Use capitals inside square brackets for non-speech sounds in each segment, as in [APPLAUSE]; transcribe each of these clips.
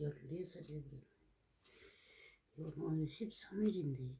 14살이야 그래. 이건 오늘 13일인데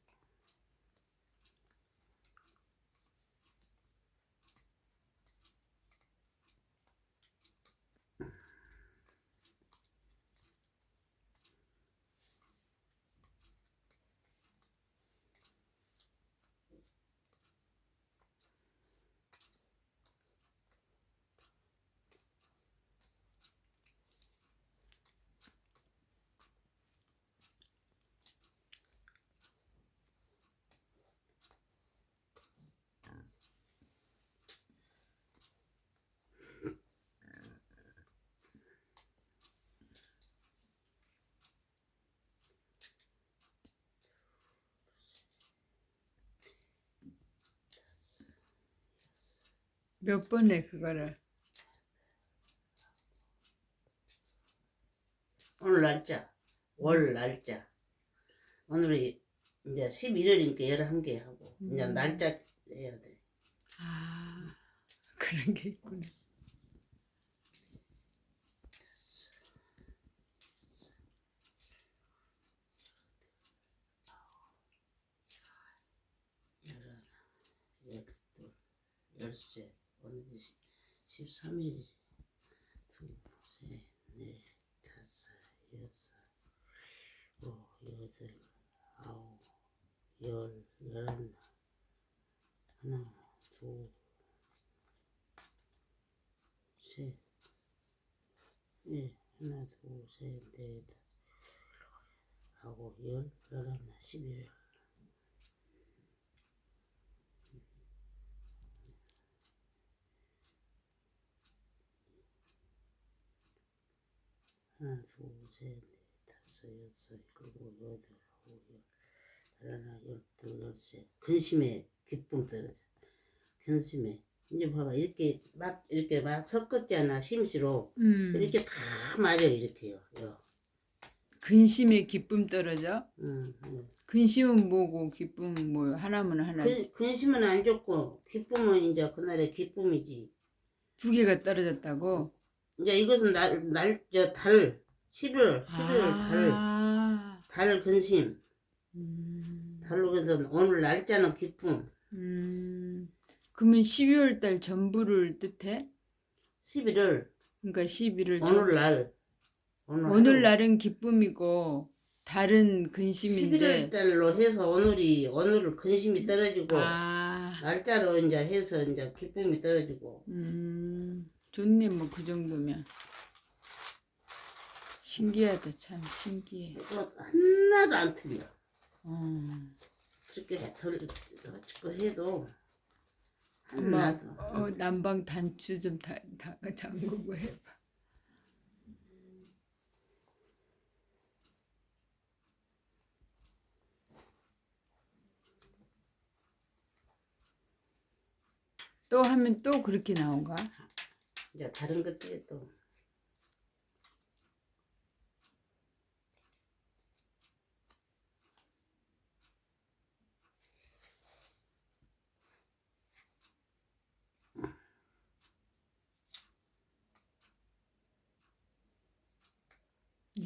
몇 번에 그거를 오늘 날짜 월 날짜 오늘이 이제 11월이니까 11개 하고 이제 음. 날짜 해야 돼 아 [LAUGHS] 그런 게 있구나 열둘 열셋 오늘이 13일이 둘셋넷 다섯 여섯 오 여덟 아홉 열 열하나 하나 둘 셋 예, 하나 둘 셋넷 아홉 열 열하나 십일. 하나, 둘, 셋, 넷, 다섯, 여섯, 일곱, 여덟, 아홉, 열, 열 하나, 열둘, 열셋. 근심에 기쁨 떨어져. 근심에. 이제 봐봐. 이렇게 막, 이렇게 막 섞었잖아. 심시로. 음 이렇게 다 맞아, 이렇게요. 요. 근심의 기쁨 떨어져. 응, 응. 근심은 뭐고 기쁨은 뭐요? 하나면 하나. 근, 근심은 안 좋고, 기쁨은 이제 그날의 기쁨이지. 두 개가 떨어졌다고. 이제 이것은 날, 날, 저, 달. 11월, 11월 달. 아. 달 근심. 음. 그래서 오늘 날짜는 기쁨. 음. 그러면 12월 달 전부를 뜻해? 11월. 그러니까 11월 전. 오늘 날 오늘, 오늘 날은 기쁨이고 11월 근심인데. 달로 해서 오늘이 오늘 근심이 떨어지고 아. 날짜로 이제 해서 이제 기쁨이 떨어지고 음. 좋네 뭐 그 정도면. 신기하다 참 신기해. 이거 하나도 안 틀려 어. 그렇게 덜 그렇게 해도 엄마, 하나서 어, 난방 단추 좀 다, 다, 잠그고 해봐. 또 하면 또 그렇게 나온가? 이제 다른 것들이 또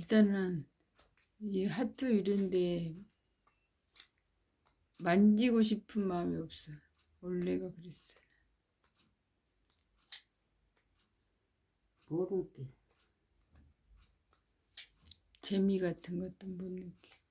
일단은 이 하트 이런데 만지고 싶은 마음이 없어. 원래가 그랬어. 모르는 게 재미 같은 것도 못 느껴.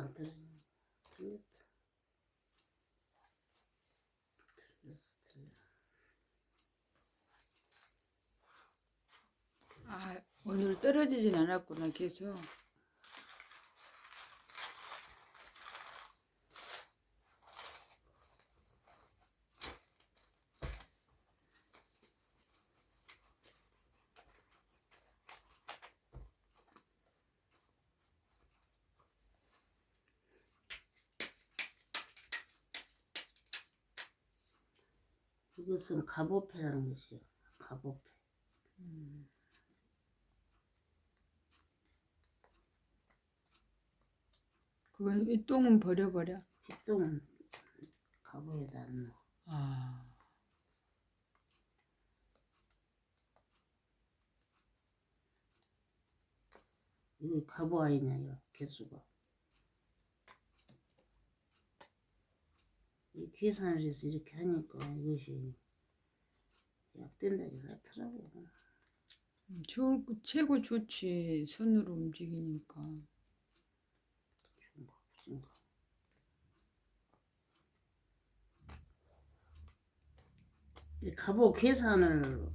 안 떨어지네. 틀렸다. 틀렸어, 틀려. 아, 오늘 떨어지진 않았구나, 계속. 이것은 갑오패라는 것이에요. 갑오패. 그건 이 똥은 버려버려. 핏똥은 갑오에다 안 넣어. 아, 이게 갑오 아니냐요, 개수가. 이 계산을 해서 이렇게 하니까 이것이 약된다 해서 하더라고. 음, 좋을, 최고 좋지. 손으로 움직이니까. 좋은가 보진가. 이 갑오 계산을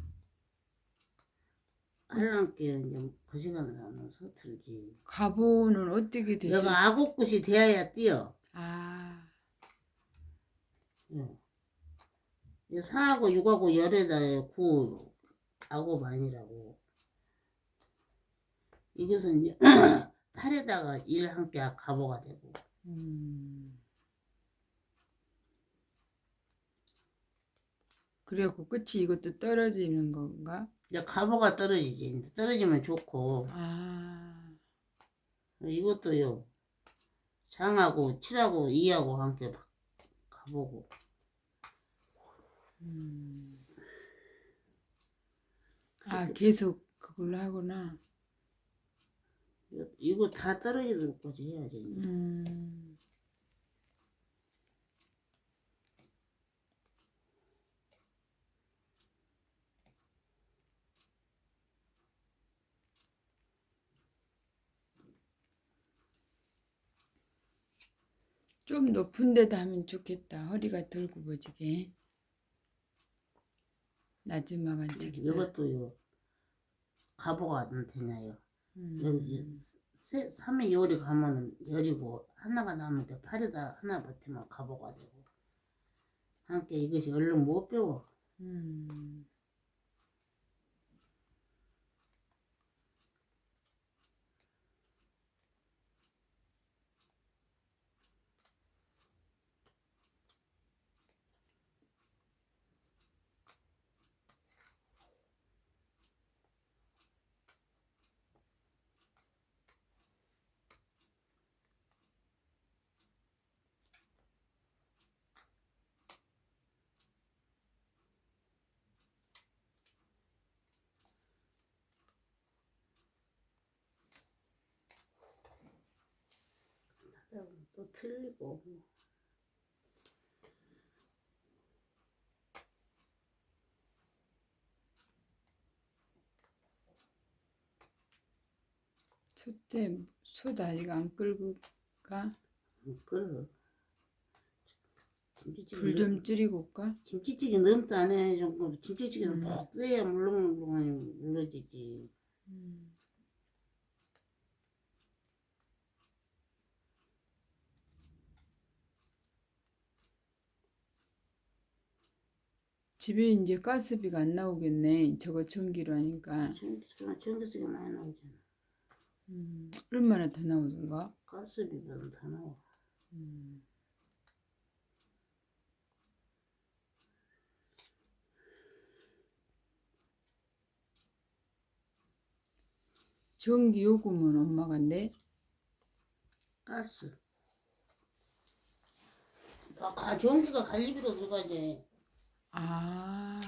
하려니까 이제 그 시간 사면 서툴지. 가보는 어떻게 되지? 내가 아곡굿이 돼야 뛰어. 아, 4하고 6하고 열에다 9 아곱 아니라고. 이것은 이제 [CLEARS THROAT] 8에다가 1 함께 가보가 되고. 음. 그래갖고 끝이 이것도 떨어지는 건가? 이제 가보가 떨어지지. 떨어지면 좋고. 아, 이것도요. 장하고 7하고 2하고 함께 가보고. 음. 아, 계속 그걸로 하구나. 이거- 이거 다 떨어지도록 까지 해야지. 이제. 음. 좀 높은 데다 하면 좋겠다. 허리가 덜 굽어지게. 나지막한 책자. 이것도요. 가보가 안 되냐요. 음. 여기 세, 3의 열이 가면은 열이고 하나가 남으니까 팔에다 하나 버티면 가보가 되고 함께 이것이 얼른 못 배워 음. 하다 보면 또 틀리고 소때 솥 아직 안 끌고 가? 끌어 김치찌개 불좀 줄이고 올까? 김치찌개 너무 안해 좀 김치찌개는 음. 푹 떼야 물렁물렁하니 물러지지 음. 집에 이제 가스비가 안 나오겠네. 저거 전기로 하니까. 전기 전기세가 많이 나오잖아 음, 얼마나 더 나오던가? 가스비가 다 나와 음. 전기 요금은 엄마가 내? 가스 아, 가, 전기가 갈리비로 들어가지 아,